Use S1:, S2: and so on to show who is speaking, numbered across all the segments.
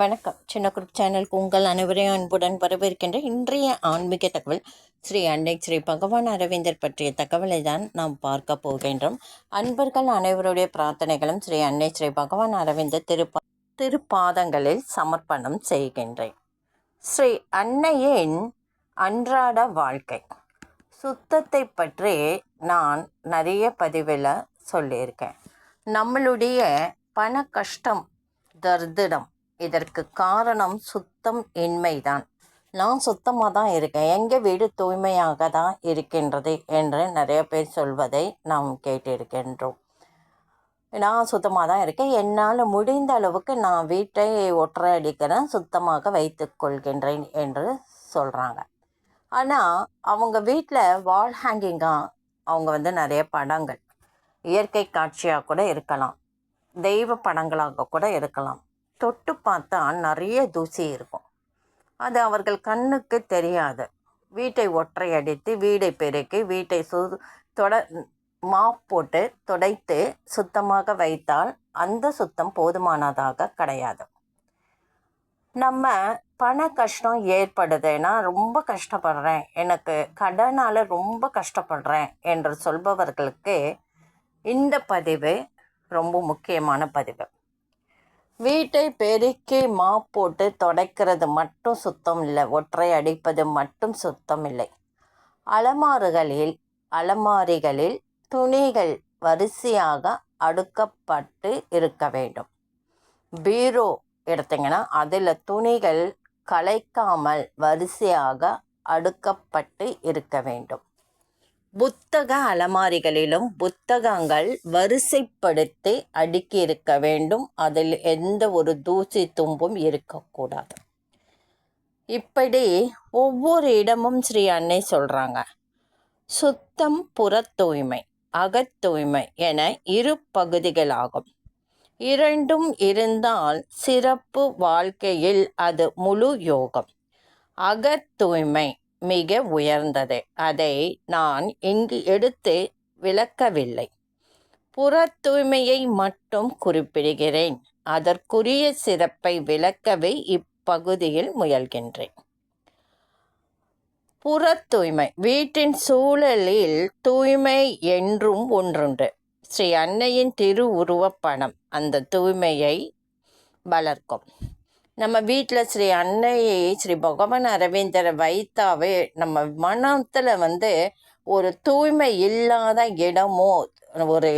S1: வணக்கம். சின்ன குரூப் சேனலுக்கு உங்கள் அனைவரையும் அன்புடன் வரவேற்கின்ற இன்றைய ஆன்மீக தகவல். ஸ்ரீ அன்னை ஸ்ரீ பகவான் அரவிந்தர் பற்றிய தகவலை தான் நாம் பார்க்க போகின்றோம். அன்பர்கள் அனைவருடைய பிரார்த்தனைகளும் ஸ்ரீ அன்னை ஸ்ரீ பகவான் அரவிந்தர் திருப்பா திருப்பாதங்களில் சமர்ப்பணம் செய்கின்றேன். ஸ்ரீ அன்னையின் அன்றாட வாழ்க்கை. சுத்தத்தை பற்றி நான் நிறைய பதிவில் சொல்லியிருக்கேன். நம்மளுடைய பண கஷ்டம் தர்திடம் இதற்கு காரணம் சுத்தம் இன்மைதான். நான் சுத்தமாக தான் இருக்கேன். எங்கள் வீடு தூய்மையாக தான் இருக்கின்றது என்று நிறைய பேர் சொல்வதை நாம் கேட்டிருக்கின்றோம். நான் சுத்தமாக தான் இருக்கேன். என்னால் முடிந்த அளவுக்கு நான் வீட்டை ஒற்றை அடிக்கிறேன் சுத்தமாக வைத்து கொள்கின்றேன் என்று சொல்கிறாங்க ஆனால் அவங்க வீட்டில் வால் ஹேங்கிங்காக அவங்க வந்து நிறைய படங்கள். இயற்கை காட்சியாக கூட இருக்கலாம். தெய்வ படங்களாக கூட இருக்கலாம். தொட்டு பார்த்தா நிறைய தூசி இருக்கும். அது அவர்கள் கண்ணுக்கு தெரியாது. வீட்டை ஒற்றை அடித்து வீடை பெருக்கி வீட்டை சு தொட மாப் போட்டு துடைத்து சுத்தமாக வைத்தால் அந்த சுத்தம் போதுமானதாக கிடையாது. நம்ம பண கஷ்டம் ஏற்படுதுன்னா ரொம்ப கஷ்டப்படுறேன். எனக்கு கடனால் ரொம்ப கஷ்டப்படுறேன் என்று சொல்பவர்களுக்கு இந்த பதிவு ரொம்ப முக்கியமான பதிவு. வீட்டை பெருக்கி மாப் போட்டு துடைக்கிறது மட்டும் சுத்தம் இல்லை. ஒற்றை அடிப்பது மட்டும் சுத்தம் இல்லை. அலமாறுகளில் அலமாரிகளில் துணிகள் வரிசையாக அடுக்கப்பட்டு இருக்க வேண்டும். பீரோ எடுத்தீங்கன்னா அதில் துணிகள் கலைக்காமல் வரிசையாக அடுக்கப்பட்டு இருக்க வேண்டும். புத்தக அலமாரிகளிலும் புத்தகங்கள் வரிசைப்படுத்தி அடுக்கி இருக்க வேண்டும். அதில் எந்த ஒரு தூசி தும்பும் இருக்கக்கூடாது. இப்படி ஒவ்வொரு இடமும் ஸ்ரீ அன்னை சொல்கிறாங்க சுத்தம் புற தூய்மை அகத்தூய்மை என இரு பகுதிகளாகும். இரண்டும் இருந்தால் சிறப்பு வாழ்க்கையில் அது முழு யோகம். அகத்தூய்மை மிக உயர்ந்தது. அதை நான் இங்கு எடுத்து விளக்கவில்லை. புற தூய்மையை மட்டும் குறிப்பிடுகிறேன். அதற்குரிய சிறப்பை விளக்கவே இப்பகுதியில் முயல்கின்றேன். புற தூய்மை வீட்டின் சூழலில் தூய்மை என்றும் ஒன்றுண்டு. ஸ்ரீ அன்னையின் திரு உருவப்பணம் அந்த தூய்மையை வளர்க்கும். நம்ம வீட்டில் ஸ்ரீ அன்னையை ஸ்ரீ பகவான் அரவிந்தரை வைத்தாவே நம்ம மனத்தில் வந்து ஒரு தூய்மை இல்லாத இடமோ ஒரு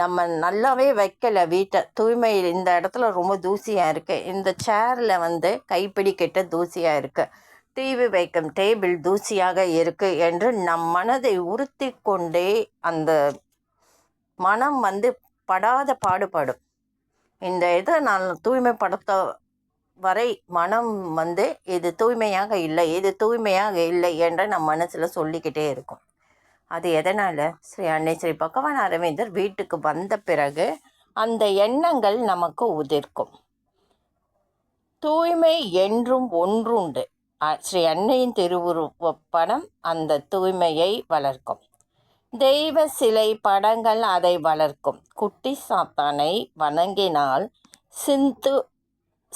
S1: நம்ம நல்லாவே வைக்கல வீட்டை. தூய்மை இந்த இடத்துல ரொம்ப தூசியாக இருக்குது இந்த சேரில் வந்து கைப்பிடி கிட்ட தூசியாக இருக்குது டிவி வைக்கும் டேபிள் தூசியாக இருக்குது என்று நம் மனதை உறுத்தி கொண்டே அந்த மனம் வந்து படாத பாடுபடும். இந்த இதை நான் தூய்மைப்படுத்த வரை மனம் வந்து இது தூய்மையாக இல்லை இது தூய்மையாக இல்லை என்று நம் மனசில் சொல்லிக்கிட்டே இருக்கும். அது எதனால்? ஸ்ரீ அன்னை ஸ்ரீ பகவான் அரவிந்தர் வீட்டுக்கு வந்த பிறகு அந்த எண்ணங்கள் நமக்கு உதிர்க்கும். தூய்மை என்றும் ஒன்றுண்டு. ஸ்ரீ அன்னையின் திருவுருவப் படம் அந்த தூய்மையை வளர்க்கும். தெய்வ சிலை படங்கள் அதை வளர்க்கும். குட்டி சாத்தானை வணங்கினால் சிந்து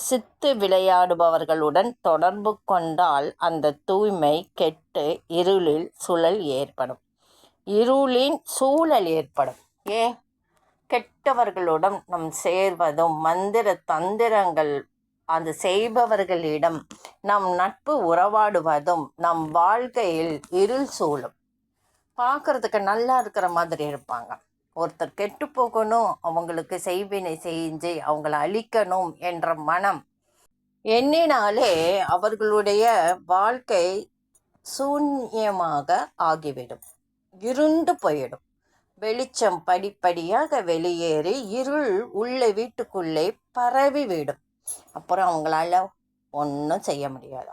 S1: சித்து விளையாடுபவர்களுடன் தொடர்பு கொண்டால் அந்த தூய்மை கெட்டு இருளில் சுழல் ஏற்படும். இருளின் சூழல் ஏற்படும். ஏன் கெட்டவர்களுடன் நம் சேர்வதும் மந்திர தந்திரங்கள் அது செய்பவர்களிடம் நம் நட்பு உறவாடுவதும் நம் வாழ்க்கையில் இருள் சூழும். பார்க்கறதுக்கு நல்லா இருக்கிற மாதிரி இருப்பாங்க. ஒருத்தர் கெட்டு போகணும் அவங்களுக்கு செய்வினை செஞ்சு அவங்கள அழிக்கணும் என்ற மனம். எண்ணினாலே அவர்களுடைய வாழ்க்கை சூன்யமாக ஆகிவிடும். இருண்டு போயிடும். வெளிச்சம் படிப்படியாக வெளியேறி இருள் உள்ள வீட்டுக்குள்ளே பரவிவிடும். அப்புறம் அவங்களால ஒன்றும் செய்ய முடியாது?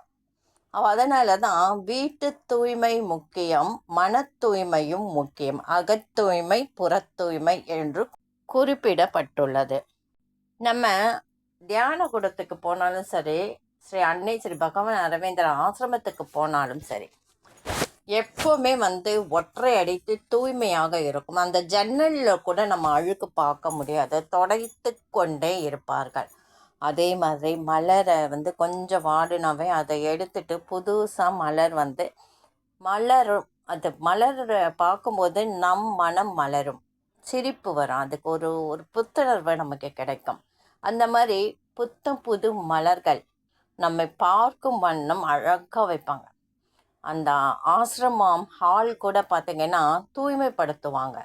S1: அதனால தான் வீட்டு தூய்மை முக்கியம் மன தூய்மையும் முக்கியம் அகத்தூய்மை புறத்தூய்மை தூய்மை என்று குறிப்பிடப்பட்டுள்ளது. நம்ம தியான கூடத்துக்கு போனாலும் சரி ஸ்ரீ அன்னை ஸ்ரீ பகவான் அரவிந்தர் ஆசிரமத்துக்கு போனாலும் சரி எப்போவுமே வந்து ஒற்றை அடித்து தூய்மையாக இருக்கும். அந்த ஜன்னலில் கூட நம்ம அழுக்கு பார்க்க முடியாது. தொடைத்து கொண்டே இருப்பார்கள். அதே மாதிரி மலரை வந்து கொஞ்சம் வாடினாவே அதை எடுத்துட்டு புதுசாக மலர் வந்து மலரும். அது மலரை பார்க்கும்போது நம் மனம் மலரும். சிரிப்பு வரும். அதுக்கு ஒரு ஒரு புத்துணர்வு நமக்கு கிடைக்கும். அந்த மாதிரி புத்தம் புது மலர்கள் நம்மை பார்க்கும் வண்ணம் அழகாக வைப்பாங்க. அந்த ஆசிரமம் ஹால் கூட பார்த்தீங்கன்னா தூய்மைப்படுத்துவாங்க.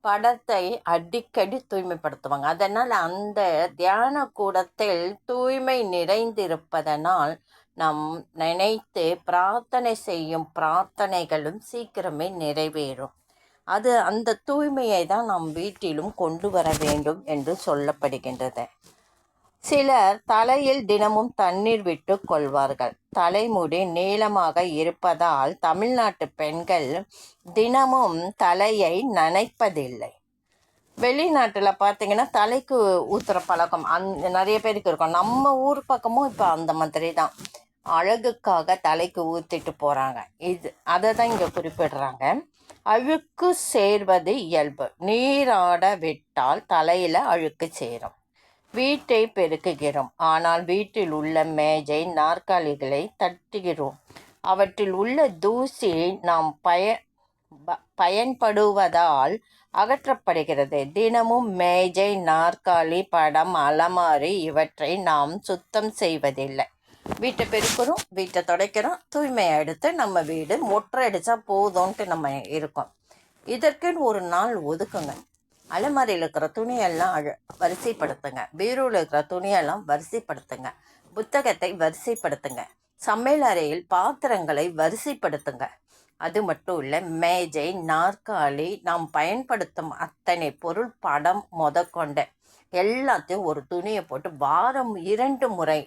S1: படத்தை அடிக்கடி தூய்மைப்படுத்துவாங்க. அதனால் அந்த தியான கூடத்தில் தூய்மை நிறைந்திருப்பதனால் நம் நினைத்து பிரார்த்தனை செய்யும் பிரார்த்தனைகளும் சீக்கிரமே நிறைவேறும். அது அந்த தூய்மையை தான் நம் வீட்டிலும் கொண்டு வர வேண்டும் என்று சொல்லப்படுகின்றது. சிலர் தலையில் தினமும் தண்ணீர் விட்டு கொள்வார்கள். தலைமுடி நீளமாக இருப்பதால் தமிழ்நாட்டு பெண்கள் தினமும் தலையை நனைப்பதில்லை. வெளிநாட்டில் பார்த்தீங்கன்னா தலைக்கு ஊற்றுற பழக்கம் அந் நிறைய பேருக்கு இருக்கும். நம்ம ஊர் பக்கமும் இப்போ அந்த மாதிரி தான். அழகுக்காக தலைக்கு ஊற்றிட்டு போகிறாங்க இது அதை தான் இங்கே குறிப்பிடுறாங்க. அழுக்கு சேர்வது இயல்பு. நீராட விட்டால் தலையில் அழுக்கு சேரும். வீட்டை பெருக்குகிறோம். ஆனால் வீட்டில் உள்ள மேஜை நாற்காலிகளை தட்டுகிறோம். அவற்றில் உள்ள தூசி நாம் பய பயன்படுவதால் அகற்றப்படுகிறது. தினமும் மேஜை நாற்காலி படம் அலமாரி இவற்றை நாம் சுத்தம் செய்வதில்லை. வீட்டை பெருக்கிறோம் வீட்டை துடைக்கிறோம். தூய்மையை எடுத்து நம்ம வீடு மொட்டை அடித்தா போதும்ன்ட்டு நம்ம இருக்கோம். இதற்குன்னு ஒரு நாள் ஒதுக்குங்க. அலமாரியில் இருக்கிற துணியெல்லாம் அழ வரிசைப்படுத்துங்க. பீரோவில் இருக்கிற துணியெல்லாம் வரிசைப்படுத்துங்க. புத்தகத்தை வரிசைப்படுத்துங்க. சமையல் அறையில் பாத்திரங்களை வரிசைப்படுத்துங்க. அது மட்டும் இல்லை மேஜை நாற்காலி நாம் பயன்படுத்தும் அத்தனை பொருள் படம் முதற்கொண்ட எல்லாத்தையும் ஒரு துணியை போட்டு வாரம் இரண்டு முறை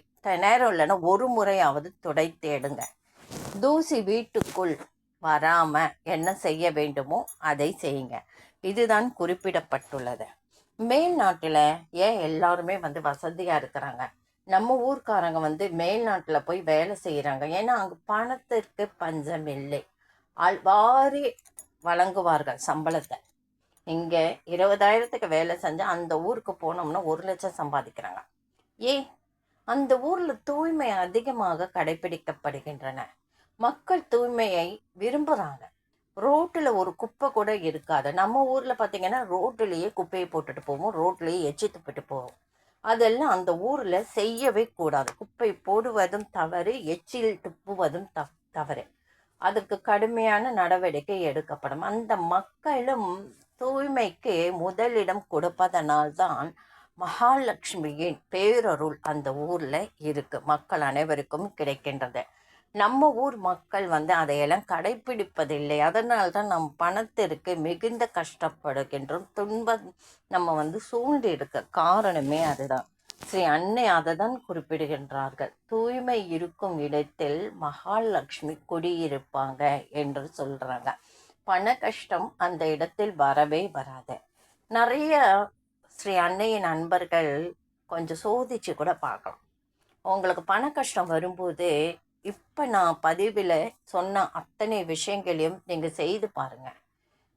S1: நேரம் இல்லைன்னா ஒரு முறையாவது துடை தேடுங்க. தூசி வீட்டுக்குள் வராமல் என்ன செய்ய வேண்டுமோ அதை செய்யுங்க. இதுதான் குறிப்பிடப்பட்டுள்ளது. மேல் நாட்டில் ஏன் எல்லாருமே வந்து வசதியாக இருக்கிறாங்க? நம்ம ஊர்க்காரங்க வந்து மேல் நாட்டில் போய் வேலை செய்கிறாங்க ஏன்னா அங்கே பணத்திற்கு பஞ்சம் இல்லை. வாரி வழங்குவார்கள் சம்பளத்தை. இங்கே இருபதாயிரத்துக்கு வேலை செஞ்சால் அந்த ஊருக்கு போனோம்னா ஒரு லட்சம் சம்பாதிக்கிறாங்க. ஏன்? அந்த ஊரில் தூய்மை அதிகமாக கடைபிடிக்கப்படுகின்றன. மக்கள் தூய்மையை விரும்புகிறாங்க ரோட்டில் ஒரு குப்பை கூட இருக்காது. நம்ம ஊரில் பார்த்தீங்கன்னா ரோட்டிலேயே குப்பையை போட்டுட்டு போவோம். ரோட்லேயே எச்சி துப்பிட்டு போவோம். அதெல்லாம் அந்த ஊரில் செய்யவே கூடாது. குப்பை போடுவதும் தவறு எச்சில் துப்புவதும் த தவறு. அதுக்கு கடுமையான நடவடிக்கை எடுக்கப்படும். அந்த மக்களும் தூய்மைக்கு முதலிடம் கொடுப்பதனால்தான் மகாலட்சுமியின் பேரருள் அந்த ஊரில் இருக்குது மக்கள் அனைவருக்கும் கிடைக்கின்றது. நம்ம ஊர் மக்கள் வந்து அதையெல்லாம் கடைபிடிப்பதில்லை அதனால் தான் நம் பணத்திற்கு மிகுந்த கஷ்டப்படுகின்றோம். துன்பம் நம்ம வந்து சூழ்ந்து இருக்க காரணமே அதுதான். ஸ்ரீ அன்னை அதை தான் குறிப்பிடுகின்றார்கள். தூய்மை இருக்கும் இடத்தில் மகாலட்சுமி குடியிருப்பாங்க என்று சொல்கிறாங்க பண கஷ்டம் அந்த இடத்தில் வரவே வராது. நிறைய ஸ்ரீ அன்னையின் நண்பர்கள் கொஞ்சம் சோதிச்சு கூட பார்க்கலாம். உங்களுக்கு பண கஷ்டம் வரும்போது இப்போ நான் பதிவில் சொன்ன அத்தனை விஷயங்களையும் நீங்கள் செய்து பாருங்கள்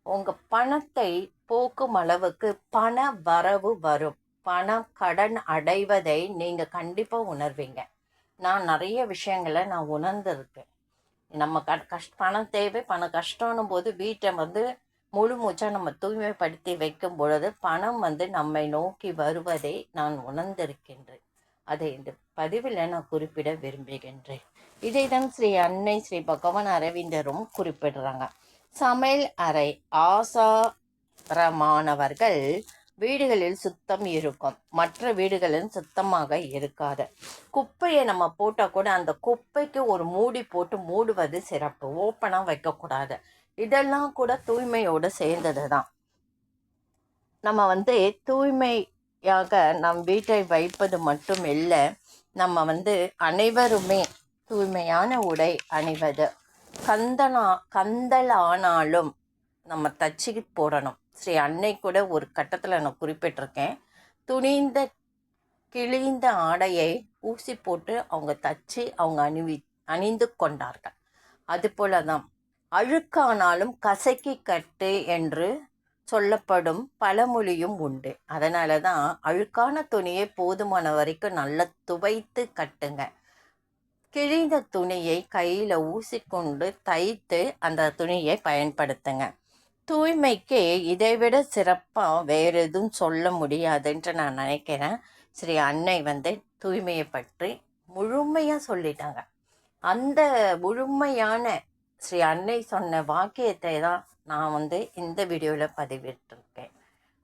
S1: உங்கள் பணத்தை போக்கும் அளவுக்கு பண வரவு வரும். பணம் கடன் அடைவதை நீங்கள் கண்டிப்பாக உணர்வீங்க. நான் நிறைய விஷயங்களை நான் உணர்ந்திருக்கேன். நம்ம க கஷ் பணம் தேவை பணம் கஷ்டம்னும் போது வீட்டை வந்து முழு மூச்சாக நம்ம தூய்மைப்படுத்தி வைக்கும் பொழுது பணம் வந்து நம்மை நோக்கி வருவதை நான் உணர்ந்திருக்கின்றேன். அதை இந்த பதிவில் நான் குறிப்பிட விரும்புகின்றேன். இதைதான் ஸ்ரீ அன்னை ஸ்ரீ பகவான் அரவிந்தரும் குறிப்பிடுறாங்க. சமையல் அறை ஆசாரமானவர்கள் வீடுகளில் சுத்தம் இருக்கும். மற்ற வீடுகளில் சுத்தமாக இருக்காது. குப்பையை நம்ம போட்டால் கூட அந்த குப்பைக்கு ஒரு மூடி போட்டு மூடுவது சிறப்பு. ஓப்பனாக வைக்கக்கூடாது. இதெல்லாம் கூட தூய்மையோடு சேர்ந்தது தான் நம்ம வந்து தூய்மையாக நம் வீட்டை வைப்பது மட்டும் இல்லை நம்ம வந்து அனைவருமே தூய்மையான உடை அணிவது. கந்தனா கந்தலானாலும் நம்ம தச்சுக்கு போடணும். ஸ்ரீ அன்னை கூட ஒரு கட்டத்தில் நான் குறிப்பிட்டிருக்கேன். துணிந்த கிழிந்த ஆடையை ஊசி போட்டு அவங்க தச்சு அவங்க அணிவி அணிந்து கொண்டார்கள். அதுபோல தான் அழுக்கானாலும் கசக்கி கட்டு என்று சொல்லப்படும் பழமொழியும் உண்டு. அதனால தான் அழுக்கான துணியை போதுமான வரைக்கும் நல்லா துவைத்து கட்டுங்க. கிழிந்த துணியை கையில் ஊசிக்கொண்டு தைத்து அந்த துணியை பயன்படுத்துங்க. தூய்மைக்கு இதைவிட சிறப்பாக வேறு எதுவும் சொல்ல முடியாதுன்ட்டு நான் நினைக்கிறேன். ஸ்ரீ அன்னை வந்து தூய்மையை பற்றி முழுமையாக சொல்லிட்டாங்க. அந்த முழுமையான ஸ்ரீ அன்னை சொன்ன வாக்கியத்தை தான் நான் வந்து இந்த வீடியோவில் பதிவிட்டிருக்கேன்.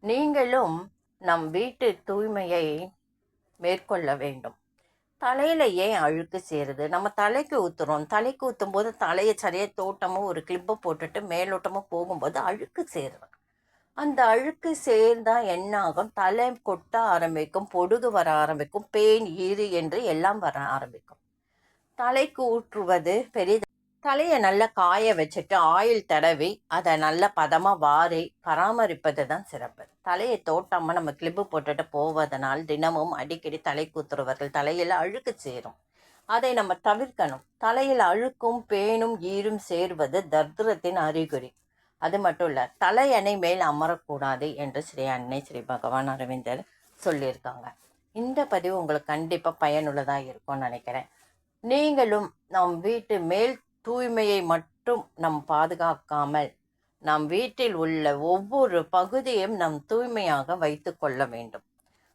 S1: நீங்களும் நம் வீட்டு தூய்மையை மேற்கொள்ள வேண்டும். தலையில் ஏன் அழுக்கு சேருது? நம்ம தலைக்கு ஊற்றுறோம் தலைக்கு ஊற்றும் போது தலையை சரியாக தோட்டமும் ஒரு கிளிப்பை போட்டுட்டு மேலோட்டமும் போகும்போது அழுக்கு சேருது அந்த அழுக்கு சேர்ந்தா என்ன ஆகும் தலை கொட்ட ஆரம்பிக்கும் பொடுகு வர ஆரம்பிக்கும் பேன் ஈறு என்று எல்லாம் வர ஆரம்பிக்கும். தலைக்கு ஊற்றுவது பெரிய தலையை நல்லா காய வச்சுட்டு ஆயில் தடவி அதை நல்ல பதமாக வாரி பராமரிப்பது தான் சிறப்பு. தலையை தோட்டாமல் நம்ம கிளிப்பு போட்டுட்டு போவதனால் தினமும் அடிக்கடி தலை கூத்துறவர்கள் தலையில் அழுக்கு சேரும். அதை நம்ம தவிர்க்கணும். தலையில் அழுக்கும் பேனும் ஈரும் சேர்வது தர்திரத்தின் அறிகுறி. அது மட்டும் இல்லை தலையணை மேல் அமரக்கூடாது என்று ஸ்ரீ அன்னை ஸ்ரீ பகவான் அரவிந்தர் சொல்லியிருக்காங்க. இந்த பதிவு உங்களுக்கு கண்டிப்பாக பயனுள்ளதாக இருக்கும்னு நினைக்கிறேன். நீங்களும் நம் வீட்டு மேல் தூய்மையை மட்டும் நம் பாதுகாக்காமல் நம் வீட்டில் உள்ள ஒவ்வொரு பகுதியும் நம் தூய்மையாக வைத்து கொள்ள வேண்டும்.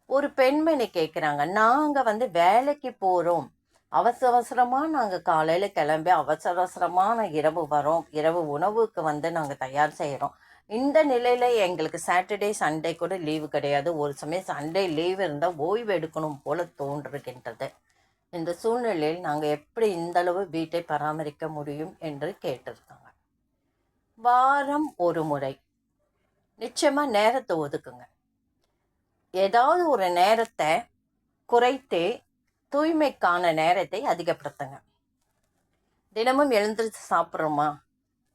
S1: ஒரு பெண்மணி கேட்குறாங்க நாங்கள் வந்து வேலைக்கு போகிறோம் அவசர அவசரமாக நாங்கள் காலையில் கிளம்பி அவசர அவசரமான இரவு வரோம். இரவு உணவுக்கு வந்து நாங்கள் தயார் செய்கிறோம் இந்த நிலையில் எங்களுக்கு சாட்டர்டே சண்டே கூட லீவு கிடையாது. ஒரு சமயம் சண்டே லீவு இருந்தால் ஓய்வு எடுக்கணும் போல தோன்றுகின்றது. இந்த சூழ்நிலையில் நாங்கள் எப்படி இந்தளவு வீட்டை பராமரிக்க முடியும் என்று கேட்டிருக்காங்க. வாரம் ஒரு முறை. நிச்சயமாக நேரத்தை ஒதுக்குங்க. ஏதாவது ஒரு நேரத்தை குறைத்து தூய்மைக்கான நேரத்தை அதிகப்படுத்துங்க. தினமும் எழுந்திரிச்சு சாப்பிட்றோமா?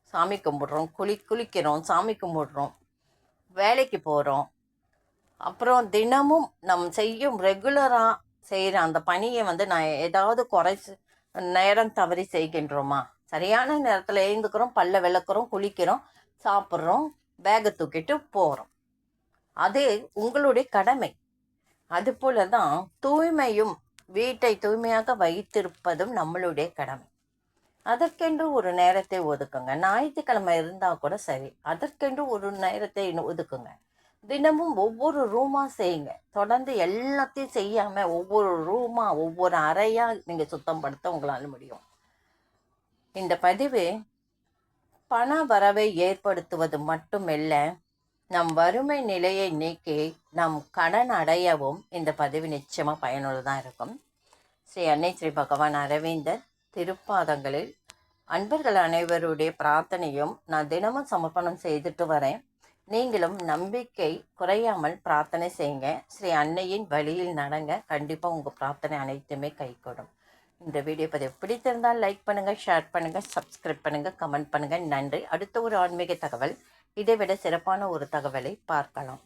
S1: சாமி கும்பிட்றோம். குளி குளிக்கிறோம். சாமி கும்பிட்றோம். வேலைக்கு போகிறோம் அப்புறம் தினமும் நம் செய்யும் ரெகுலராக செய்கிற அந்த பணியை வந்து நான் ஏதாவது குறைச்சி நேரம் தவறி செய்கின்றோமா? சரியான நேரத்தில் எழுந்துக்கிறோம் பல்ல விளக்குறோம் குளிக்கிறோம் சாப்பிட்றோம் பேகை தூக்கிட்டு போகிறோம் அது உங்களுடைய கடமை. அதுபோல தான் தூய்மையும் வீட்டை தூய்மையாக வைத்திருப்பதும் நம்மளுடைய கடமை. அதற்கென்று ஒரு நேரத்தை ஒதுக்குங்க. ஞாயிற்றுக்கிழமை இருந்தால் கூட சரி. அதற்கென்று ஒரு நேரத்தை ஒதுக்குங்க. தினமும் ஒவ்வொரு ரூமாக செய்யுங்க. தொடர்ந்து எல்லாத்தையும் செய்யாமல் ஒவ்வொரு ரூமாக ஒவ்வொரு அறையாக நீங்கள் சுத்தம் படுத்த உங்களால் முடியும். இந்த பதிவு பண வரவை ஏற்படுத்துவது மட்டுமல்ல நம் வறுமை நிலையை நீக்கி நம் கடன் அடையவும் இந்த பதிவு நிச்சயமாக பயனுள்ளதாக இருக்கும். ஸ்ரீ அன்னை ஸ்ரீ பகவான் அரவிந்தர் திருப்பாதங்களில் அன்பர்கள் அனைவருடைய பிரார்த்தனையும் நான் தினமும் சமர்ப்பணம் செய்துட்டு வரேன். நீங்களும் நம்பிக்கை குறையாமல் பிரார்த்தனை செய்யுங்க. ஸ்ரீ அன்னையின் வழியில் நடங்க. கண்டிப்பாக உங்கள் பிரார்த்தனை அனைத்துமே கைகூடும். இந்த வீடியோ பதிவு பிடித்திருந்தால் லைக் பண்ணுங்கள் ஷேர் பண்ணுங்கள் சப்ஸ்கிரைப் பண்ணுங்கள் கமெண்ட் பண்ணுங்கள் நன்றி. அடுத்த ஒரு ஆன்மீக தகவல். இதை விட சிறப்பான ஒரு தகவலை பார்க்கலாம்.